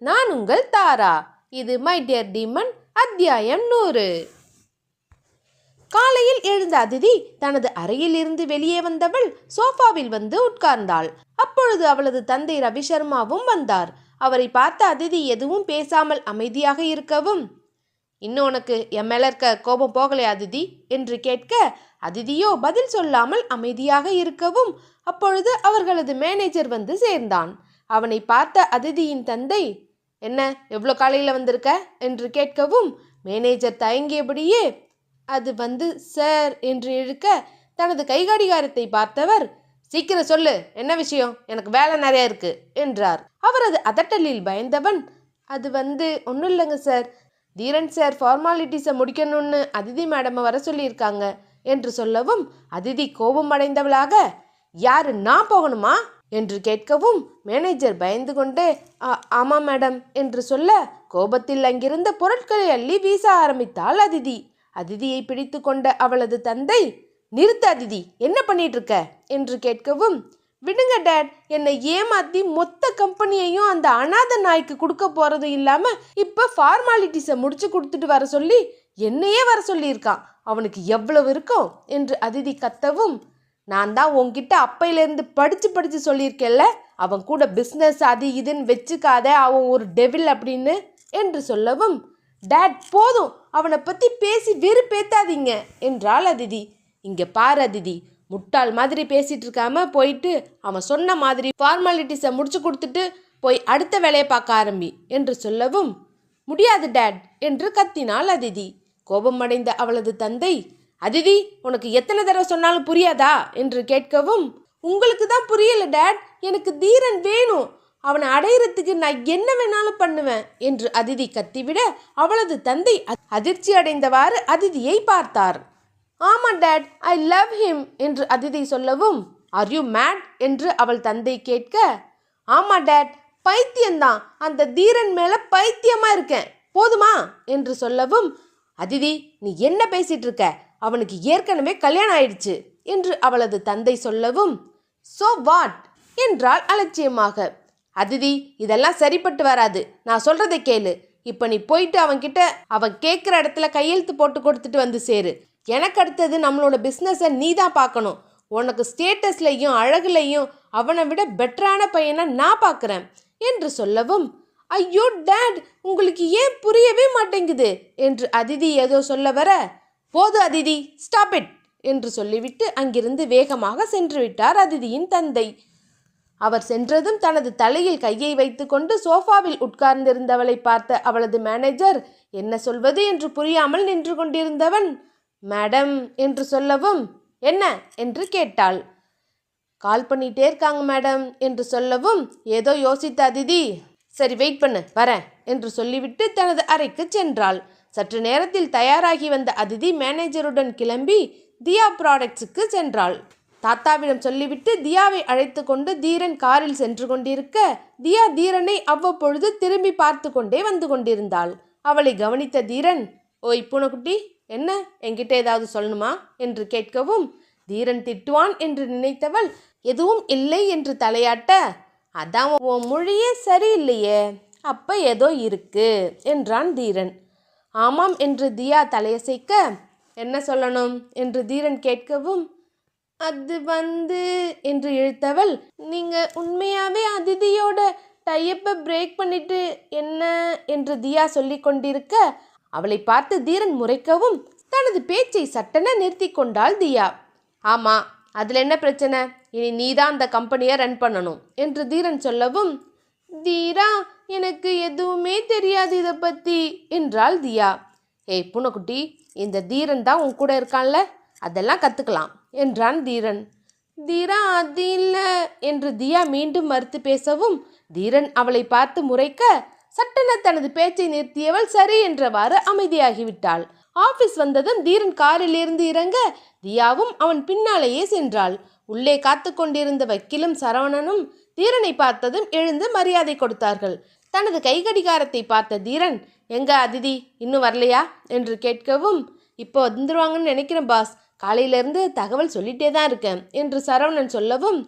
நான் உங்கள் தாரா. இது மை டியர் டீமன் அத்தியாயம் நூறு. காலையில் எழுந்த அதிதி தனது அறையில் இருந்து வெளியே வந்தவள் சோஃபாவில் வந்து உட்கார்ந்தாள். அப்பொழுது அவளது தந்தை ரவி சர்மாவும் வந்தார். அவரை பார்த்த அதிதி எதுவும் பேசாமல் அமைதியாக இருக்கவும் இன்னும் உனக்கு என் மேல இருக்க கோபம் போகலையா அதிதி? என்று கேட்க அதிதியோ பதில் சொல்லாமல் அமைதியாக இருக்கவும். அப்பொழுது அவர்களது மேனேஜர் வந்து சேர்ந்தான். அவனை பார்த்த அதிதியின் தந்தை என்ன எவ்வளோ காலையில் வந்திருக்க? என்று கேட்கவும் மேனேஜர் தயங்கியபடியே. அது வந்து சார் என்று இழுக்க தனது கைகடிகாரத்தை பார்த்தவர் சீக்கிரம் சொல்லு என்ன விஷயம்? எனக்கு வேலை நிறைய இருக்கு என்றார். அவரது அதட்டலில் பயந்தவன் அது வந்து ஒன்றும் இல்லைங்க சார். தீரன் சார் ஃபார்மாலிட்டிஸை முடிக்கணும்னு அதிதி மேடமை வர சொல்லியிருக்காங்க என்று சொல்லவும் அதிதி கோபம் அடைந்தவளாக யாரு நான் போகணுமா? என்று கேட்கவும் மேனேஜர் பயந்து கொண்டே "ஆ- ஆமாம் மேடம் என்று சொல்ல கோபத்தில் அங்கிருந்த பொருட்களை அள்ளி வீச ஆரம்பித்தாள் அதிதி. அதிதியை பிடித்து கொண்ட அவளது தந்தை நிறுத்த அதிதி என்ன பண்ணிட்டு இருக்க என்று கேட்கவும் விடுங்க டேட் என்னை ஏமாத்தி மொத்த கம்பெனியையும் அந்த அனாதை நாய்க்கு கொடுக்க போறது இல்லாம இப்ப ஃபார்மாலிட்டிஸை முடிச்சு கொடுத்துட்டு வர சொல்லி என்னையே வர சொல்லியிருக்கான். அவனுக்கு எவ்வளவு இருக்கும்? என்று அதிதி கத்தவும் நான் தான் உன்கிட்ட அப்பையிலேருந்து படித்து படித்து சொல்லியிருக்கேல்ல அவன் கூட பிஸ்னஸ் அது இதுன்னு வச்சுக்காத அவன் ஒரு டெவில் அப்படின்னு என்று சொல்லவும் டேட் போதும். அவனை பற்றி பேசி வெறுப்பேத்தாதீங்க என்றாள் அதிதி. இங்கே பாரு அதிதி. முட்டாள் மாதிரி பேசிகிட்டு இருக்காம போயிட்டு அவன் சொன்ன மாதிரி ஃபார்மாலிட்டிஸை முடிச்சு கொடுத்துட்டு போய் அடுத்த வேலையை பார்க்க ஆரம்பி என்று சொல்லவும் முடியாது டேட் என்று கத்தினாள் அதிதி. கோபமடைந்த அவளது தந்தை அதிதி உனக்கு எத்தனை தடவை சொன்னாலும் புரியாதா? என்று கேட்கவும் உங்களுக்கு தான் புரியல டேட். எனக்கு தீரன் வேணும். அவனை அடையிறதுக்கு நான் என்ன வேணாலும் பண்ணுவேன் என்று அதிதி கத்திவிட அவளது தந்தை அதிர்ச்சி அடைந்தவாறு அதிதியை பார்த்தார். ஆமா டேட். ஐ லவ் ஹிம் என்று அதிதி சொல்லவும் ஆர் யூ மேட்? என்று அவள் தந்தை கேட்க ஆமா டேட். பைத்தியம்தான். அந்த தீரன் மேல பைத்தியமா இருக்கேன். போதுமா? என்று சொல்லவும் அதிதி நீ என்ன பேசிட்டு இருக்க? அவனுக்கு ஏற்கனவே கல்யாணம் ஆயிடுச்சு என்று அவளது தந்தை சொல்லவும் சோ வாட் என்றாள் அலட்சியமாக. அதிதி இதெல்லாம் சரிப்பட்டு வராது. நான் சொல்றதை கேளு. இப்போ நீ போயிட்டு அவன்கிட்ட அவன் கேட்குற இடத்துல கையெழுத்து போட்டு கொடுத்துட்டு வந்து சேரு. எனக்கு அடுத்தது நம்மளோட பிஸ்னஸை நீ தான் பார்க்கணும். உனக்கு ஸ்டேட்டஸ்லையும் அழகுலையும் அவனை விட பெட்டரான பையனை நான் பார்க்குறேன் என்று சொல்லவும் ஐயோ டேட் உங்களுக்கு ஏன் புரியவே மாட்டேங்குது? என்று அதிதி ஏதோ சொல்ல வர போது அதிதி ஸ்டாப் இட் என்று சொல்லிவிட்டு அங்கிருந்து வேகமாக சென்று விட்டார் அதிதியின் தந்தை. அவர் சென்றதும் தனது தலையில் கையை வைத்துக்கொண்டு சோஃபாவில் உட்கார்ந்திருந்தவளை பார்த்த அவளது மேனேஜர் என்ன சொல்வது? என்று புரியாமல் நின்று கொண்டிருந்தவன் மேடம் என்று சொல்லவும் என்ன? என்று கேட்டாள். கால் பண்ணிட்டே இருக்காங்க மேடம் என்று சொல்லவும் ஏதோ யோசித்த அதிதி. சரி வெயிட் பண்ணு வரேன் என்று சொல்லிவிட்டு தனது அறைக்கு சென்றாள். சற்று நேரத்தில் தயாராகி வந்த அதிதி மேனேஜருடன் கிளம்பி தியா ப்ராடக்ட்ஸுக்கு சென்றாள். தாத்தாவிடம் சொல்லிவிட்டு தியாவை அழைத்து கொண்டு தீரன் காரில் சென்று கொண்டிருக்க தியா தீரனை அவ்வப்பொழுது திரும்பி பார்த்து கொண்டே வந்து கொண்டிருந்தாள். அவளை கவனித்த தீரன் ஓய் பூனைக்குட்டி என்ன? என்கிட்ட ஏதாவது சொல்லணுமா? என்று கேட்கவும் தீரன் திட்டுவான் என்று நினைத்தவள் எதுவும் இல்லை என்று தலையாட்ட அதான் உன் மொழியே சரியில்லையே அப்ப ஏதோ இருக்கு என்றான் தீரன். ஆமாம் என்று தியா தலையசைக்க என்ன சொல்லணும்? என்று தீரன் கேட்கவும் அது வந்து என்று இழுத்தவள் நீங்கள் உண்மையாகவே அதிதியோட டையப்பை பிரேக் பண்ணிட்டு என்ன? என்று தியா சொல்லி கொண்டிருக்க அவளை பார்த்து தீரன் முறைக்கவும் தனது பேச்சை சட்டென நிறுத்தி கொண்டாள் தியா. ஆமாம் அதில் என்ன பிரச்சனை? இனி நீதான் அந்த கம்பெனியை ரன் பண்ணணும் என்று தீரன் சொல்லவும் தீரா எனக்கு எதுவுமே இதை பற்றி என்றாள் தியா. ஏய் பூனைக்குட்டி இந்த தீரன் தான் உன் கூட இருக்கான்ல? அதெல்லாம் கற்றுக்கலாம் என்றான் தீரன். தீரா அது இல்லை என்று தியா மீண்டும் மறுத்து பேசவும் தீரன் அவளை பார்த்து முறைக்க சட்டென தனது பேச்சை நிறுத்தியவள் சரி என்றவாறு அமைதியாகிவிட்டாள். ஆபீஸ் வந்ததும் தீரன் காரிலிருந்து இறங்க தியாவும் அவன் பின்னாலேயே சென்றாள். உள்ளே காத்து கொண்டிருந்த வக்கீலும் சரவணனும் தீரனை பார்த்ததும் எழுந்து மரியாதை கொடுத்தார்கள். தனது கைகடிகாரத்தை பார்த்த தீரன் எங்க அதிதி இன்னும் வரலையா? என்று கேட்கவும் இப்போ வந்துருவாங்கன்னு நினைக்கிறேன் பாஸ். காலையிலேருந்து தகவல் சொல்லிட்டே தான் இருக்கேன் என்று சரவணன் சொல்லவும்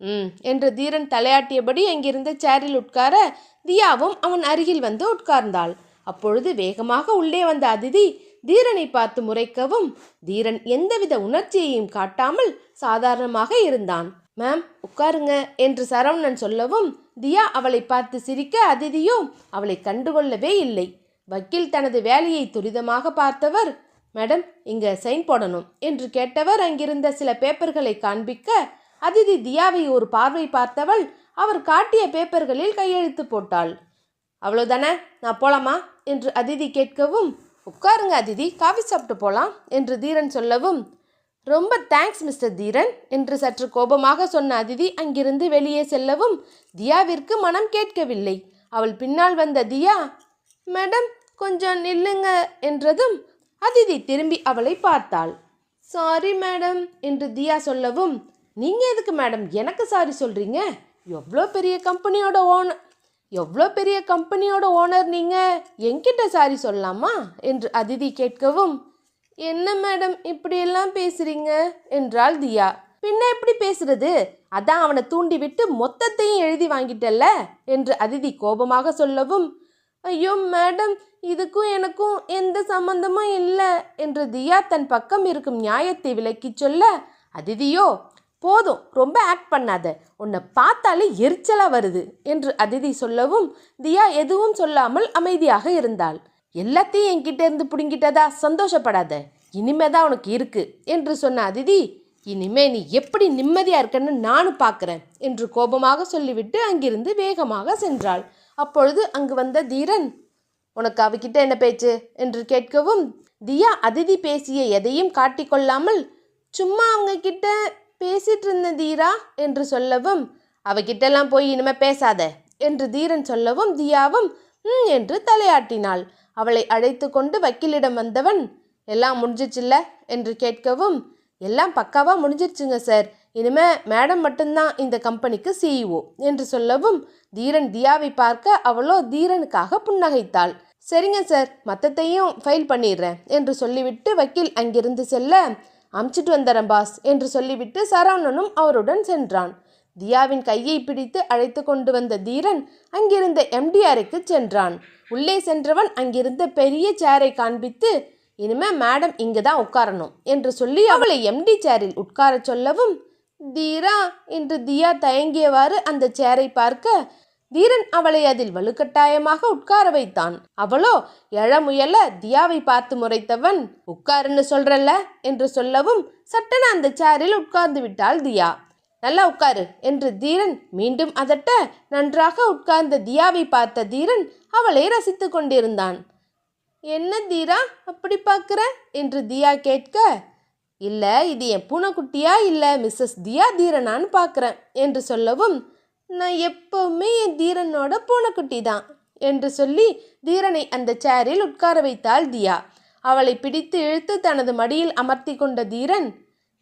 ம் என்று தீரன் தலையாட்டியபடி அங்கிருந்த சேரில் உட்கார தியாவும் அவன் அருகில் வந்து உட்கார்ந்தாள். அப்பொழுது வேகமாக உள்ளே வந்த அதிதி தீரனை பார்த்து முறைக்கவும் தீரன் எந்தவித உணர்ச்சியையும் காட்டாமல் சாதாரணமாக இருந்தான். மேம் உட்காருங்க என்று சரவணன் சொல்லவும் தியா அவளை பார்த்து சிரிக்க அதிதியோ அவளை கண்டுகொள்ளவே இல்லை. வக்கீல் தனது வேலையை துரிதமாக பார்த்தவர் மேடம் இங்க சைன் போடணும் என்று கேட்டவர் அங்கிருந்த சில பேப்பர்களை காண்பிக்க அதிதி தியாவை ஒரு பார்வை பார்த்தவள் அவர் காட்டிய பேப்பர்களில் கையெழுத்து போட்டாள். அவ்வளோதானே நான் போலாமா? என்று அதிதி கேட்கவும் உட்காருங்க அதிதி காஃபி சாப்பிட்டு போலாம் என்று தீரன் சொல்லவும் ரொம்ப தேங்க்ஸ் மிஸ்டர் தீரன் என்று சற்று கோபமாக சொன்ன அதிதி அங்கிருந்து வெளியே செல்லவும் தியாவிற்கு மனம் கேட்கவில்லை. அவள் பின்னால் வந்த தியா மேடம் கொஞ்சம் நில்லுங்க என்றதும் அதிதி திரும்பி அவளை பார்த்தாள். சாரி மேடம் என்று தியா சொல்லவும் நீங்கள் எதுக்கு மேடம் எனக்கு சாரி சொல்கிறீங்க எவ்வளோ பெரிய கம்பெனியோட ஓனர் எவ்வளோ பெரிய கம்பெனியோட ஓனர் நீங்கள் என்கிட்ட சாரி சொல்லலாமா என்று அதிதி கேட்கவும் என்ன மேடம் இப்படியெல்லாம் பேசுறீங்க? என்றாள் தியா. பின்ன எப்படி பேசுறது? அதான் அவனை தூண்டி விட்டு மொத்தத்தையும் எழுதி வாங்கிட்டல்ல? என்று அதிதி கோபமாக சொல்லவும் ஐயோ மேடம் இதுக்கும் எனக்கும் எந்த சம்பந்தமும் இல்லை என்று தியா தன் பக்கம் இருக்கும் நியாயத்தை விளக்கி சொல்ல அதிதியோ போதும் ரொம்ப ஆக்ட் பண்ணாத. உன்னை பார்த்தாலே எரிச்சலாக வருது என்று அதிதி சொல்லவும் தியா எதுவும் சொல்லாமல் அமைதியாக இருந்தாள். எல்லாத்தையும் என்கிட்ட இருந்து பிடுங்கிட்டதா சந்தோஷப்படாத. இனிமே தான் உனக்கு இருக்கு என்று சொன்ன அதிதி இனிமே நீ எப்படி நிம்மதியா இருக்கன்னு நானும் பார்க்குறேன் என்று கோபமாக சொல்லிவிட்டு அங்கிருந்து வேகமாக சென்றாள். அப்பொழுது அங்கு வந்த தீரன் உனக்கு அவகிட்ட என்ன பேச்சு? என்று கேட்கவும் தியா அதிதி பேசிய எதையும் காட்டிக்கொள்ளாமல் சும்மா அவங்க கிட்ட பேசிட்டு இருந்த தீரா? என்று சொல்லவும் அவகிட்டெல்லாம் போய் இனிமே பேசாத. என்று தீரன் சொல்லவும் தியாவும் ம் என்று தலையாட்டினாள். அவளை அழைத்து கொண்டு வக்கீலிடம் வந்தவன் எல்லாம் முடிஞ்சிச்சுல்ல என்று கேட்கவும் எல்லாம் பக்காவாக முடிஞ்சிருச்சுங்க சார். இனிமே மேடம் மட்டும்தான் இந்த கம்பெனிக்கு சிஇஓ என்று சொல்லவும் தீரன் தியாவை பார்க்க அவளோ தீரனுக்காக புன்னகைத்தாள். சரிங்க சார். மற்றத்தையும் ஃபைல் பண்ணிடுறேன் என்று சொல்லிவிட்டு வக்கீல் அங்கிருந்து செல்ல அமுச்சிட்டு வந்துடுறேன் பாஸ் என்று சொல்லிவிட்டு சரவணனும் அவருடன் சென்றான். தியாவின் கையை பிடித்து அழைத்து கொண்டு வந்த தீரன் அங்கிருந்த எம்டிஆருக்கு சென்றான். உள்ளே சென்றவன் அங்கிருந்த பெரிய சேரை காண்பித்து இனிமே மேடம் இங்கே தான் உட்காரணும் என்று சொல்லி அவளை எம்டி சேரில் உட்கார சொல்லவும் தீரா என்று தியா தயங்கியவாறு அந்த சேரை பார்க்க தீரன் அவளை அதில் வலுக்கட்டாயமாக உட்கார வைத்தான். அவளோ எழ முயல தியாவை பார்த்து முறைத்தவன் உட்காருன்னு சொல்றல்ல என்று சொல்லவும் சட்டென அந்த சேரில் உட்கார்ந்து விட்டாள் தியா. நல்லா உட்காரு என்று தீரன் மீண்டும் அதட்ட நன்றாக உட்கார்ந்த தியாவை பார்த்த தீரன் அவளை ரசித்துக் கொண்டிருந்தான். என்ன தீரா அப்படி பார்க்குற? என்று தியா கேட்க இல்லை இது என் பூனைக்குட்டியா இல்லை மிஸ்ஸஸ் தியா தீரனான்னு பார்க்குறேன் என்று சொல்லவும் நான் எப்பவுமே என் தீரனோட பூனைக்குட்டி தான் என்று சொல்லி தீரனை அந்த சேரில் உட்கார வைத்தாள் தியா. அவளை பிடித்து இழுத்து தனது மடியில் அமர்த்தி கொண்ட தீரன்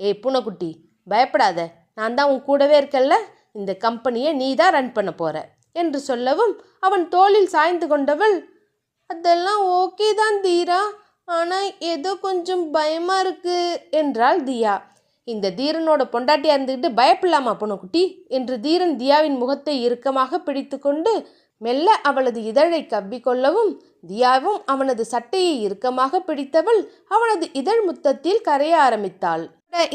ஏய் பூனைக்குட்டி பயப்படாத. நான் தான் உன் கூடவே இருக்கல்ல? இந்த கம்பெனியை நீ தான் ரன் பண்ண போற. என்று சொல்லவும் அவன் தோளில் சாய்ந்து கொண்டவள் அதெல்லாம் ஓகே தான் தீரா. ஆனால் ஏதோ கொஞ்சம் பயமா இருக்கு என்றாள் தியா. இந்த தீரனோட பொண்டாட்டியா இருந்துக்கிட்டு பயப்படலாமா பொண்ணுக்குட்டி? என்று தீரன் தியாவின் முகத்தை இறுக்கமாக பிடித்துக்கொண்டு மெல்ல அவளது இதழை கவ்விக்கொள்ளவும் தியாவும் அவனது சட்டையை இறுக்கமாக பிடித்தவள் அவனது இதழ் முத்தத்தில் கரைய ஆரம்பித்தாள்.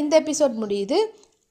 இந்த எபிசோட் முடியுது.